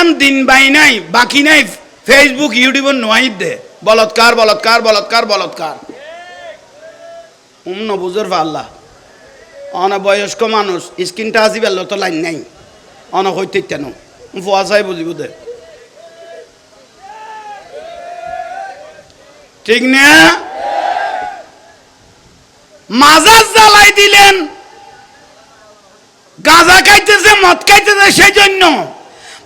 কান দিন বাই নাই, বাকি নাই ফেসবুক ইউটিউবের নোয়াই দে। বলৎকার বলৎকার বলৎকার বলৎকার। অন বয়স্ক মানুষ লাইন নাই। অন হইতে কেন ফুয়া চাই বুঝিব দে। ঠিক না? মাজার জ্বালাই দিলেন। গাঁজা খাইতেছে, মদ খাইতেছে সেই জন্য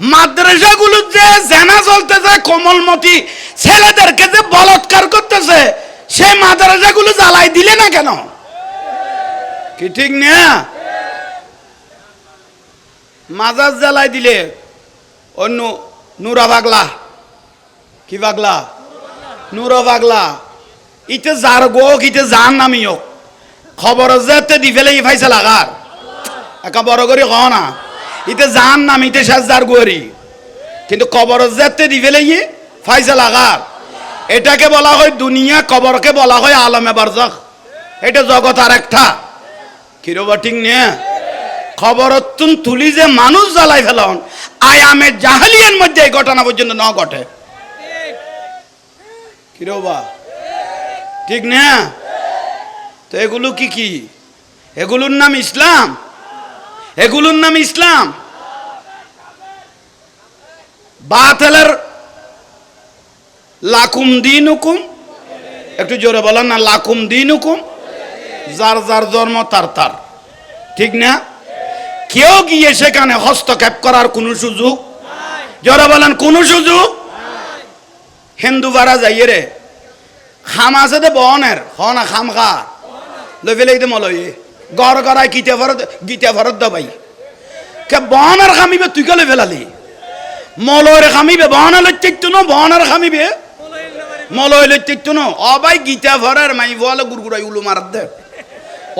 মাদ্রাসাগুলো যে জেনা চলতেছে, কোমলমতি ছেলেদেরকে যে বলৎকার করতেছে, সেই মাদ্রাসাগুলো জ্বালাই দিলে না কেন? কি ঠিক না? মাজার জ্বালাই দিলে, অন্য নুরা বাগলা। কি বাগলা? নুরা বাগলা। ইতে যার গো ইতে যার নামি হোক। খবর যেতে দি ফেলে লাগার। একা বড় করে কহ না। ইতে যার নাম ইতে যার গোয়ারি কিন্তু কবর যেতে দি ফেলে ই ফাইসা লাগার এটাকে বলা হয় দুনিয়া, কবরকে বলা হয় আলমে বারজাখ এটা জগৎ আর একটা। কিরবা ঠিক নে? খবরতুন তুলি যে মানুষ জ্বালাই ফেলন আয়ামে জাহালিয়ার মধ্যে এই ঘটনা পর্যন্ত ন ঘটে। কিরবা? ঠিক না? তো এগুলো কি কি? এগুলোর নাম ইসলাম? এগুলোর নাম ইসলাম। বাতেলের লাকুম দিন হুকুম একটু জোরে বলেন না, লাকুম দিন হুকুম যার যার জন্ম, তার তার। ঠিক না? কেউ গিয়ে সেখানে হস্তক্ষেপ করার কোনো সুযোগ জোরে বলেন, কোনো সুযোগ হিন্দু বারা যাইয়ে রে। খাম আছে দে বনের হ না খাম খা দে মলই গড় গড়াই গীতা ভরত গীতা ভরত দবাই কে বনের খামিবে, তুই গেলে ফেলালি? মলয়ের খামিবে বহনা লইতে ন বহনার খামিবে। মলয় লইতে ন। অবাই গীতা ভরার মাই বলে গুড়গুড়াই উলু মারাত দে।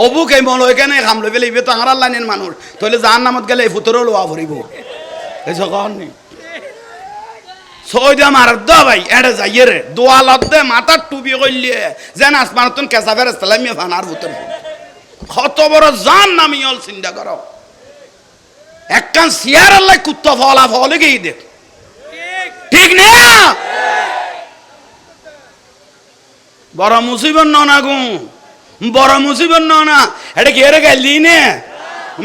অবুক এই মলয় কেন খাম লই ফেলে তো আমার লাইনের মানুষ। তাহলে যার নামত গেলে এই ফুতরও লোয়া ভরিব। এই সকল নেই সৌদা দা ভাই, এড়ে যাইয়ে রে। দে, মাথার টুপি কইলিয়ে। যেন আসমান তুন কেসা ফেরে সালামিয়ে ফানার ভুতর কত বড় জান নামি অল চিন্তা করো। একখান সিয়ার আল্লাহ কুত্তা ফলা ফলে গিয়ে দেখ ঠিক না? বড় মুসিবত ন গু। বড় মুসিবত ন এটা এর গাইলি নে?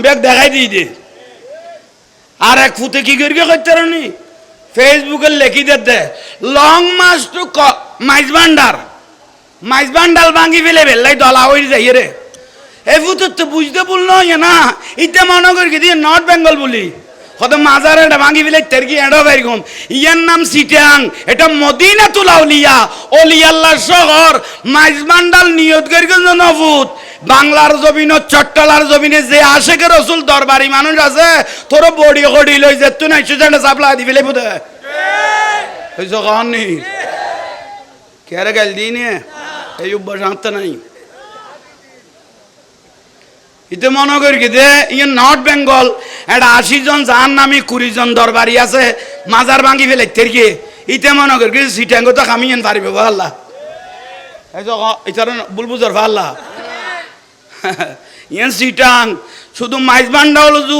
ব্যাগ দেখাই দিই দে। আর এক ফুতে কি করি করতে নি? ফেসবুকে লেখি দে দে। লং মাস টু মাইজ ভান্ডার মাইজ ভান্ডাল ভাঙি ফেলে বেল্লাই দলা হয়ে যাই রে। এই ফুতুর তো বুঝতে বল নয় না ইতে মনে করি দিয়ে নর্থ বেঙ্গল বলি। কত মাজার এটা ভাঙি ফেলে তেরকি এডো বেরকম ইয়ার নাম সিটাং এটা মদিনা তুলা উলিয়া অলিয়াল্লাহ শহর। মাইজ ভান্ডাল নিয়ত করি নফুত বাংলার জমিন, চট্টলার জমিনে, যে আশেকে রসুল দরবারি মানুষ আছে, তোর বডি কডি লই যে তুই নাই সুজানে চাপলা দি ফেলে বুধ হইছ কখন নি কেরে গেল দি নে এই অভ্যাস আনতে নাই। ইতে মনে করি যে ইয়ে নর্থ বেঙ্গল এটা আশি জন যার নামে কুড়ি জন দরবারি আছে, মাজার ভাঙি ফেলে তেরকে ইতে মনে করি কি, সিটাঙ্গ তো কামিয়েন পারিব আল্লাহ। এই বুলবুজর আল্লাহ। ইয়ান সিটাং, শুধু মাইজ বান্ডা হলো যু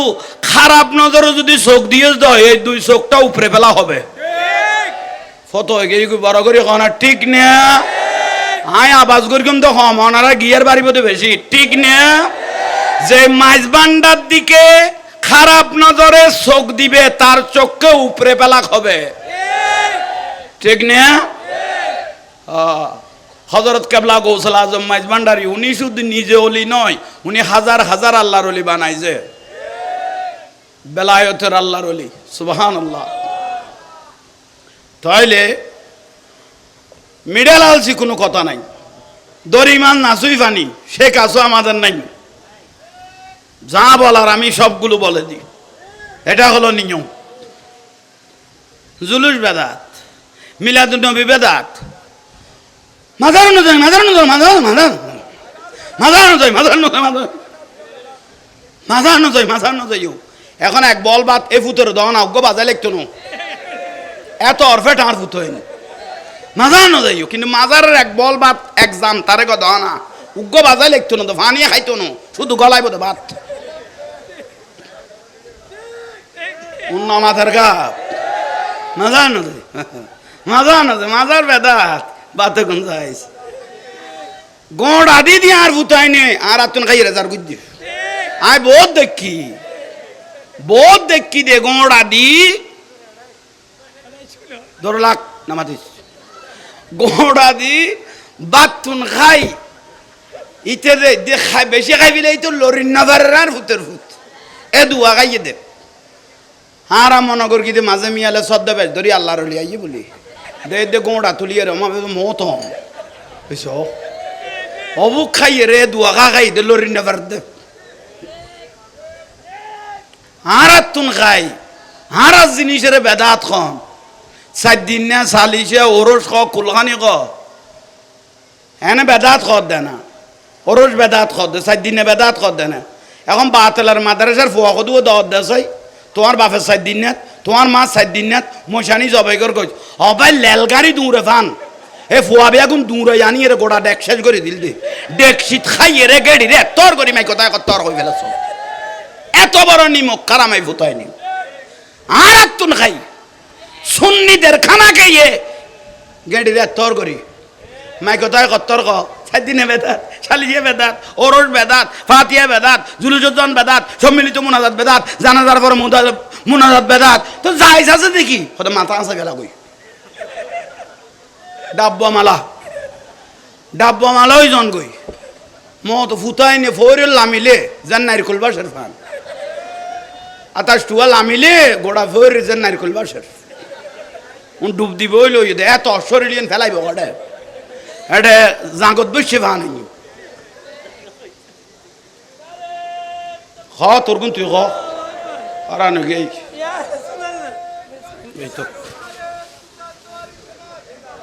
খারাপ নজরে যদি চোখ দিয়ে দাও এই দুই চোখটা উপরে ফেলা হবে। ফটো এগিয়ে বড় করে কনা ঠিক না। আয় আবাজ করিম তো কম ওনারা গিয়ার বাড়িব তো বেশি, ঠিক না। যে মাইজ বান্ডার দিকে খারাপ নজরে চোখ দিবে, তার চোখকে উপরে ফেলা হবে। ঠিক না? হজরত কেবলা গৌসল আজম মাইজ ভান্ডারি উনি শুধু নিজে অলি নয়, উনি হাজার হাজার আল্লাহর অলি বানাইছে। বেলায়তের আল্লাহর অলি সুবহান আল্লাহ তাইলে, মিডাল আলসি কোনো কথা নাই। দরিমান নাচুই ফানি, সে কাজও আমাদের নাই। যা বলার আমি সবগুলো বলে দিই। এটা হলো নিয়ম। জুলুস বেদাত মিলাদুন্নবী বেদাত। মাদার মাদার নজর মাদার নজর এখন এক বল বাদ, এ ফুতর দহন অজ্ঞ বাজা লিখতো নো। এত অরফে টার ফুত হয়নি মাজার নজর কিন্তু মাজারের এক বল বাদ এক্সাম তারে ক দহনা। উগ্র বাজাই লিখতো না, তো ফানিয়ে খাইতো না। শুধু গলায় বোধ ভাত অন্য মাথার মাজা নদে। মাজা নদে, মাজার বেদাত বাতে কোন যাইস গোড় আদি দিয়ে আর ভুতাই নে আর আতুন খাই রেজার গুদ্দি আয় বহুত দেখি। বহুত দেখি দে গোড় আদি। ধর নামাতিস গোড় আদি বাতুন খাই। ইতে দে খাই, বেশি খাই বিলে তো লরিন নাভারের আর ভূতের ভূত। এ দুয়া খাইয়ে দে। হারা কর কি মাঝে মিয়ালে সদ্য বেশ ধরি আল্লাহর আইয়ে বলি। দে দে গোড়া তুলিয়ে রে আমার মত হম। বুঝছ? অবুক খাইয়ে রে, দুয়া খা খাই দে লরিন নাভার দে হারাত তুন খাই। হারাত জিনিসের বেদাত খন। চার দিন না চালিছে ওরস খ, কুলখানি ক এনে বেদাত খত দে না। ওরস বেদাত খত দে চার দিনে বেদাত খত দে না। এখন বাতেলার মাদ্রাসার ফুয়া কদুও দত দেছাই তোমার বাপের চার দিন নাত, তোমার মা চার দিন নাত মশানি জবাই কর কইস হবাই লেলগাড়ি দূরে ফান এ ফুয়া বেগুন দূরে আনি, এর গোড়া ডেক শেষ করে দিল দে। ডেক শীত খাই, এরে গেড়ি রে তোর করি মাই কথা তর হয়ে ফেলেছ। এত বড় নিমক কারামাই ভূতায় নি আর আর তুন খাই। সুন্নিদের খানা খাইয়ে গেড়ি রে তোর করি মাই কোথায় কত্তর ক। সাদিনে বেদাত শালিয়ে বেদাত, ওরস বেদাত, ফাতিয়া বেদাত, জুলুজুদ্দান বেদাত, সম্মিলিত মুনাজাত বেদাত, জানাজার পর মুনাজাত বেদাত। তো যাইস আছে দেখি? হয়তো মাথা আছে গেলা কই? ডাব্বা মালা ডাব্বা মালা ওই জন কই ফুতাই নে ফোরেল লামিলে জান নারিকল বাসের ফান আতাশ টুয়া লামিলে গোড়া ফোর জান নারিকল বাসের ডুব দিব এত অশ্বরিলিয়ন ফেলাইব গড়ে এটা জাগত বসে ভান খ তোর কিন্তু খ আর নাকি এই তো।